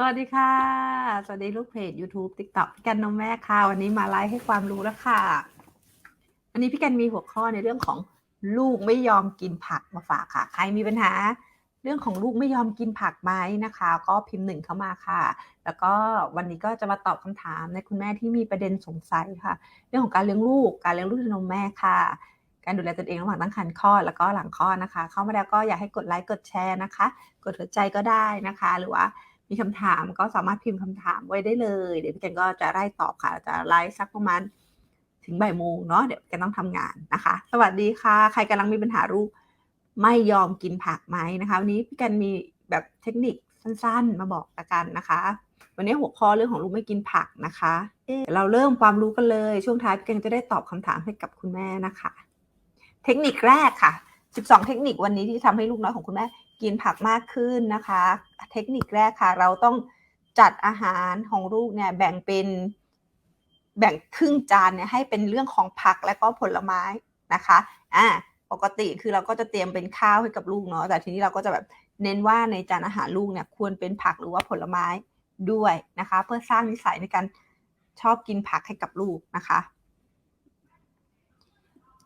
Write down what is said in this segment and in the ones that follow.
สวัสดีค่ะ สวัสดีลูกเพจ YouTube TikTok พี่กันน้องแม่ค่ะ วันนี้มาไลฟ์ให้ความรู้แล้วค่ะวันนี้พี่กันมีหัวข้อในเรื่องของลูกไม่ยอมกินผักมาฝากค่ะ ใครมีปัญหา เรื่องของลูกไม่ยอมกินผักไหมนะคะ ก็พิมพ์หนึ่งเข้ามาค่ะ แล้วก็วันนี้ก็จะมาตอบคำถามในคุณแม่ที่มีประเด็นสงสัยค่ะ เรื่องของการเลี้ยงลูก การเลี้ยงลูกด้วยนมแม่ค่ะ การดูแลตนเองระหว่างตั้งครรภ์คลอดแล้วก็หลังคลอดนะคะ เข้ามาแล้วก็อยากให้กดไลค์กดแชร์นะคะ กดหัวใจก็ได้นะคะ หรือว่า มีคำถามก็สามารถพิมพ์คำถามไว้ได้เลย เดี๋ยวพี่แกนก็จะไล่ตอบค่ะ จะไลฟ์สักประมาณถึงบ่ายโมงเนาะเดี๋ยวแกต้องทำงานนะคะ สวัสดีค่ะ ใครกำลังมีปัญหาลูกไม่ยอมกินผักไหมนะคะวันนี้พี่แกนมีแบบเทคนิคสั้นๆ มาบอกละกันนะคะ วันนี้หัวข้อเรื่องของลูกไม่กินผักนะคะเอเราเริ่มความรู้กันเลย ช่วงท้ายพี่แกนจะได้ตอบคำถามให้กับคุณแม่นะคะ เทคนิคแรกค่ะ 12 เทคนิควันนี้ที่ทำให้ลูกน้อยของคุณแม่ กินผักมากขึ้นนะคะ เทคนิคแรกค่ะ เราต้องจัดอาหารของลูกเนี่ยแบ่งเป็นแบ่งครึ่งจานเนี่ยให้เป็นเรื่องของผักและก็ผลไม้นะคะอ่าปกติคือเราก็จะเตรียมเป็นข้าวให้กับลูกเนาะแต่ทีนี้เราก็จะแบบเน้นว่าในจานอาหารลูกเนี่ยควรเป็นผักหรือว่าผลไม้ด้วยนะคะ เพื่อสร้างนิสัยในการชอบกินผักให้กับลูกนะคะ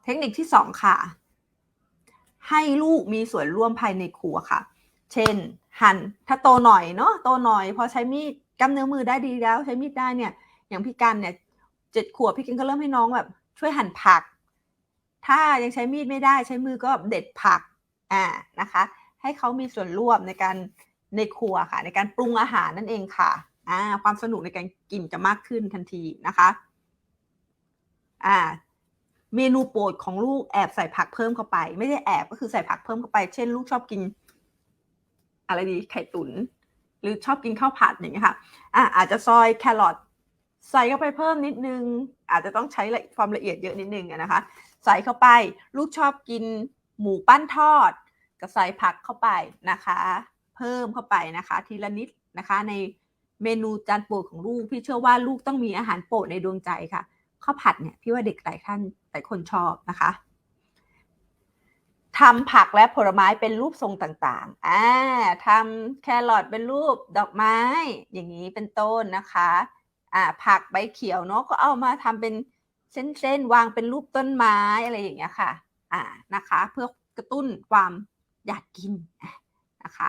เทคนิคที่สองค่ะ ให้ลูกมีส่วนร่วมภายในครัวค่ะ เช่น หั่นถ้าโตหน่อยเนาะโตหน่อยพอใช้มีดกำเนื้อมือได้ดีแล้ว ใช้มีดได้เนี่ยอย่างพี่กันเนี่ยเจ็ดขวบพี่กันก็เริ่มให้น้องแบบช่วยหั่นผัก ถ้ายังใช้มีดไม่ได้ใช้มือก็เด็ดผักอ่านะคะ ให้เขามีส่วนร่วมในการในครัวค่ะ ในการปรุงอาหารนั่นเองค่ะอ่าความสนุกในการกินจะมากขึ้นทันทีนะคะอ่า เมนูโปรดของลูกแอบใส่ผักเพิ่มเข้าไป ไม่ได้แอบก็คือใส่ผักเพิ่มเข้าไป เช่น ลูกชอบกิน อะไรดีไข่ตุนหรือชอบกินข้าวผัดอย่างเงี้ยค่ะอะอาจจะซอยแครอทใส่เข้าไปเพิ่มนิดนึง อาจจะต้องใช้ความละเอียดเยอะนิดนึงนะคะ ใส่เข้าไป ลูกชอบกินหมูปั้นทอด ก็ใส่ผักเข้าไปนะคะ เพิ่มเข้าไปนะคะ ทีละนิดนะคะในเมนูจานโปรดของลูกพี่เชื่อว่าลูกต้องมีอาหารโปรดในดวงใจค่ะ ข้าวผัดเนี่ยพี่ว่าเด็กหลายท่านหลายคนชอบนะคะทำผักและผลไม้เป็นรูปทรงต่างๆ อ่าทำแครอทเป็นรูปดอกไม้ อย่างนี้เป็นต้นนะคะ อ่า ผักใบเขียวเนาะก็เอามาทำเป็นเส้นๆ วางเป็นรูปต้นไม้อะไรอย่างเงี้ยค่ะ อ่า นะคะ เพื่อกระตุ้นความอยากกินนะคะ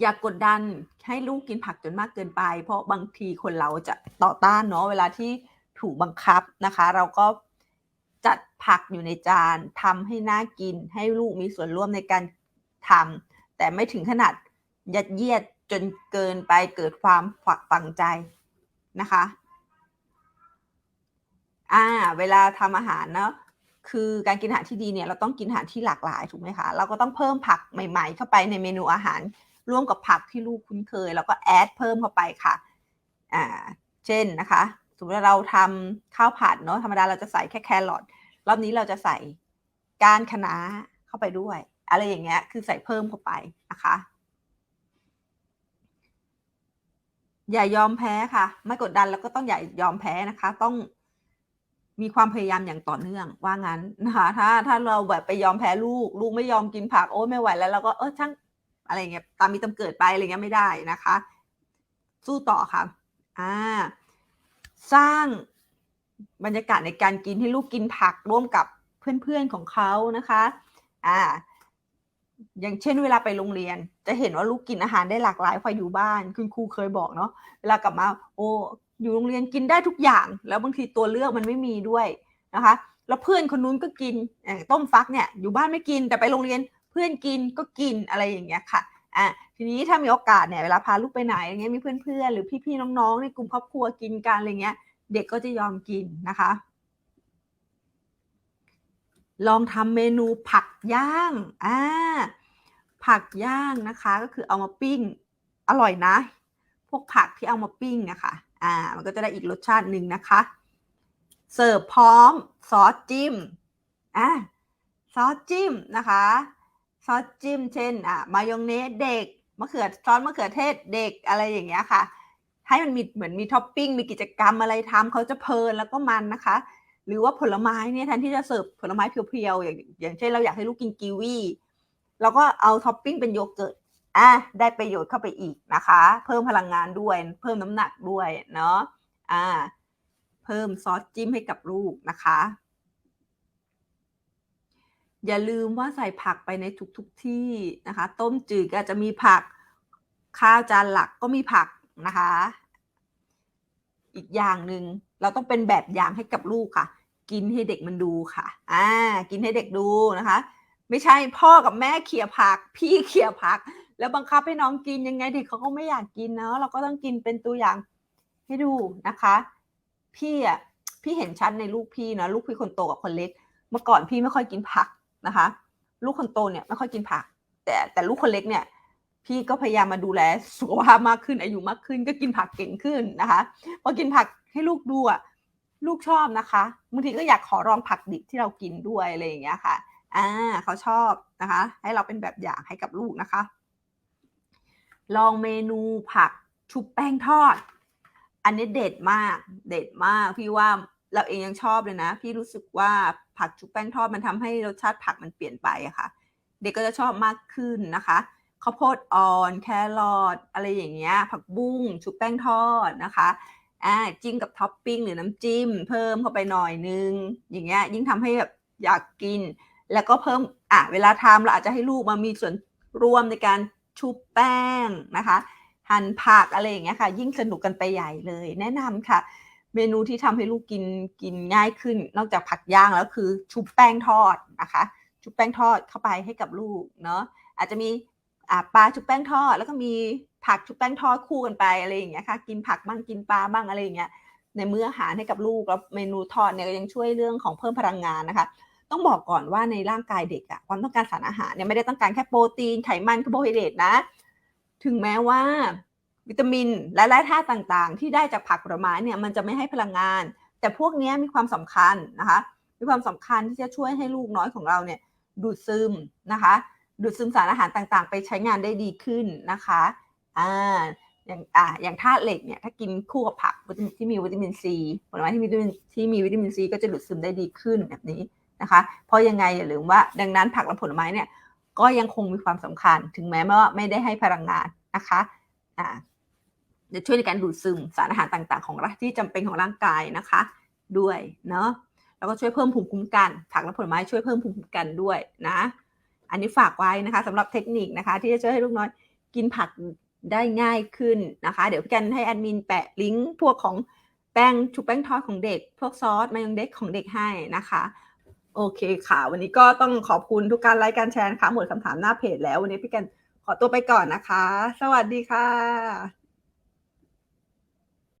อย่ากกดดันให้ลูกกินผักจนมากเกินไป เพราะบางทีคนเราจะต่อต้านเนาะเวลาที่ถูกบังคับนะคะ เราก็จัดผักอยู่ในจานทำให้น่ากิน ให้ลูกมีส่วนร่วมในการทำแต่ไม่ถึงขนาดยัดเยียดจนเกินไปเกิดความฝักฝังใจนะคะอ่าเวลาทำอาหารเนาะคือการกินอาหารที่ดีเนี่ยเราต้องกินอาหารที่หลากหลายถูกไหมคะ เราก็ต้องเพิ่มผักใหม่ ๆ เข้าไปในเมนูอาหาร ร่วมกับผักที่ลูกคุ้นเคย แล้วก็แอดเพิ่มเข้าไปค่ะอ่าเช่นนะคะสมมติเราทำข้าวผัดเนาะธรรมดาเราจะใส่แค่แครอทรอบนี้เราจะใส่ก้านคะน้าเข้าไปด้วย อะไรอย่างเงี้ยคือใส่เพิ่มเข้าไปนะคะอย่ายอมแพ้ค่ะ ไม่กดดันแล้วก็ต้องอย่ายอมแพ้นะคะ ต้องมีความพยายามอย่างต่อเนื่องว่างั้นนะคะถ้าถ้าเราแบบไปยอมแพ้ลูก ลูกไม่ยอมกินผักโอ้ไม่ไหวแล้วเราก็เออช่าง อะไรเงี้ยตามมีตำเกิดไปอะไรเงี้ยไม่ได้นะคะ สู้ต่อค่ะอ่าสร้างบรรยากาศในการกินให้ลูกกินผักร่วมกับเพื่อนๆของเขานะคะอ่าอย่างเช่นเวลาไปโรงเรียน จะเห็นว่าลูกกินอาหารได้หลากหลายพออยู่บ้านคุณครูเคยบอกเนาะเวลากลับมา โอ้อยู่โรงเรียนกินได้ทุกอย่าง แล้วบางทีตัวเลือกมันไม่มีด้วยนะคะ แล้วเพื่อนคนนู้นก็กินต้มฟักเนี่ยอยู่บ้านไม่กินแต่ไปโรงเรียน พื่อนกินก็กินอะไรอย่างเงี้ยค่ะอะทีนี้ถ้ามีโอกาสเนี่ยเวลาพาลูกไปไหนอย่างเงี้ยมีเพื่อนๆหรือพี่ๆน้องๆในกลุ่มครอบครัวกินกันอะไรเงี้ย เด็กก็จะยอมกินนะคะ ลองทำเมนูผักย่างอ่าผักย่างนะคะก็คือเอามาปิ้งอร่อยนะ พวกผักที่เอามาปิ้งอะคะ่ะอ่ามันก็จะได้อีกรสชาติหนึ่งนะคะ เสิร์ฟพร้อมซอสจิ้มอ่าซอสจิ้มนะคะ ซอสจิ้ม เช่นอะมายองเนสเด็กมะเขือซอสมะเขือเทศเด็กอะไรอย่างเงี้ยค่ะ ให้มันมีเหมือนมีท็อปปิ้งมีกิจกรรมอะไรทำเขาจะเพลินแล้วก็มันนะคะ หรือว่าผลไม้เนี่ยแทนที่จะเสิร์ฟผลไม้เพียวๆอย่างอย่างเช่นเราอยากให้ลูกกินกีวีเราก็เอาท็อปปิ้งเป็นโยเกิร์ตอะได้ประโยชน์เข้าไปอีกนะคะ เพิ่มพลังงานด้วย เพิ่มน้ำหนักด้วยเนาะอ่าเพิ่มซอสจิ้มให้กับลูกนะคะ อย่าลืมว่าใส่ผักไปในทุกๆทที่นะคะ ต้มจืดก็อาจจะมีผัก ข้าวจานหลักก็มีผักนะคะ อีกอย่างหนึ่งเราต้องเป็นแบบอย่างให้กับลูกค่ะ กินให้เด็กมันดูค่ะ อ่า กินให้เด็กดูนะคะ ไม่ใช่พ่อกับแม่เขี่ยผัก พี่เขี่ยผัก แล้วบังคับให้น้องกินยังไงเด็กเขาก็ไม่อยากกินเนาะเราก็ต้องกินเป็นตัวอย่างให้ดูนะคะ พี่อะพี่เห็นชัดในลูกพี่นะลูกพี่คนโตกับคนเล็ก เมื่อก่อนพี่ไม่ค่อยกินผัก นะคะ ลูกคนโตเนี่ยไม่ค่อยกินผัก แต่แต่ลูกคนเล็กเนี่ย พี่ก็พยายามมาดูแลสุขภาพมากขึ้นอายุมากขึ้น ก็กินผักเก่งขึ้นนะคะพอกินผักให้ลูกดูอะลูกชอบนะคะบางทีก็อยากขอลองผักดิบที่เรากินด้วยอะไรอย่างเงี้ยค่ะอ่าเขาชอบนะคะ ให้เราเป็นแบบอย่างให้กับลูกนะคะ ลองเมนูผักชุบแป้งทอด อันนี้เด็ดมาก เด็ดมากพี่ว่า เราเองยังชอบเลยนะ พี่รู้สึกว่าผักชุบแป้งทอดมันทำให้รสชาติผักมันเปลี่ยนไปอะค่ะ เด็กก็จะชอบมากขึ้นนะคะข้าวโพดอ่อนแครอทอะไรอย่างเงี้ย ผักบุ้งชุบแป้งทอดนะคะอ่าจิ้มกับท็อปปิ้งหรือน้ำจิ้ม เพิ่มเข้าไปหน่อยนึง อย่างเงี้ยยิ่งทำให้แบบอยากกิน แล้วก็เพิ่มอะเวลาทำเราอาจจะให้ลูกมามีส่วนร่วมในการชุบแป้งนะคะ หั่นผักอะไรอย่างเงี้ยค่ะ ยิ่งสนุกกันไปใหญ่เลย แนะนำค่ะ เมนูที่ทำให้ลูกกินกินง่ายขึ้น นอกจากผักย่างแล้วคือชุบแป้งทอดนะคะ ชุบแป้งทอดเข้าไปให้กับลูกเนาะอาจจะมีปลาชุบแป้งทอด แล้วก็มีผักชุบแป้งทอดคู่กันไปอะไรอย่างเงี้ยค่ะ กินผักบ้างกินปลาบ้างอะไรอย่างเงี้ยในมื้ออาหารให้กับลูกแล้วเมนูทอดเนี่ยก็ยังช่วยเรื่องของเพิ่มพลังงานนะคะ ต้องบอกก่อนว่าในร่างกายเด็กอะความต้องการสารอาหารเนี่ยไม่ได้ต้องการแค่โปรตีนไขมันคาร์โบไฮเดรตนะ ถึงแม้ว่า วิตามิน และแร่ธาตุต่างๆ ที่ได้จากผักผลไม้เนี่ยมันจะไม่ให้พลังงาน แต่พวกนี้มีความสำคัญนะคะมีความสำคัญที่จะช่วยให้ลูกน้อยของเราเนี่ยดูดซึมนะคะ ดูดซึมสารอาหารต่างๆ ไปใช้งานได้ดีขึ้นนะคะอ่าอย่างอ่าอย่างธาตุเหล็กเนี่ยถ้ากินคู่กับผักที่มีวิตามินซีผลไม้ที่มีวิตามินที่มีวิตามินซีก็จะดูดซึมได้ดีขึ้นแบบนี้นะคะ เพราะยังไงอย่าลืมว่าดังนั้นผักและผลไม้เนี่ยก็ยังคงมีความสำคัญ ถึงแม้ว่าไม่ได้ให้พลังงานนะคะอ่าจะ ช่วยในการดูดซึมสารอาหารต่าง ๆ ของที่จำเป็นของร่างกายนะคะ ด้วยเนาะแล้วก็ช่วยเพิ่มภูมิคุ้มกัน ผักและผลไม้ช่วยเพิ่มภูมิคุ้มกันด้วยนะ อันนี้ฝากไว้นะคะสำหรับเทคนิคนะคะ ที่จะช่วยให้ลูกน้อยกินผักได้ง่ายขึ้นนะคะ เดี๋ยวพี่กันให้แอดมินแปะลิงก์พวกของแป้งชุบแป้งทอดของเด็ก พวกซอสมายองเด็กของเด็กให้นะคะโอเคค่ะ วันนี้ก็ต้องขอบคุณทุกการไลค์การแชร์นะคะหมดคำถามหน้าเพจแล้ว วันนี้พี่กันขอตัวไปก่อนนะคะ สวัสดีค่ะ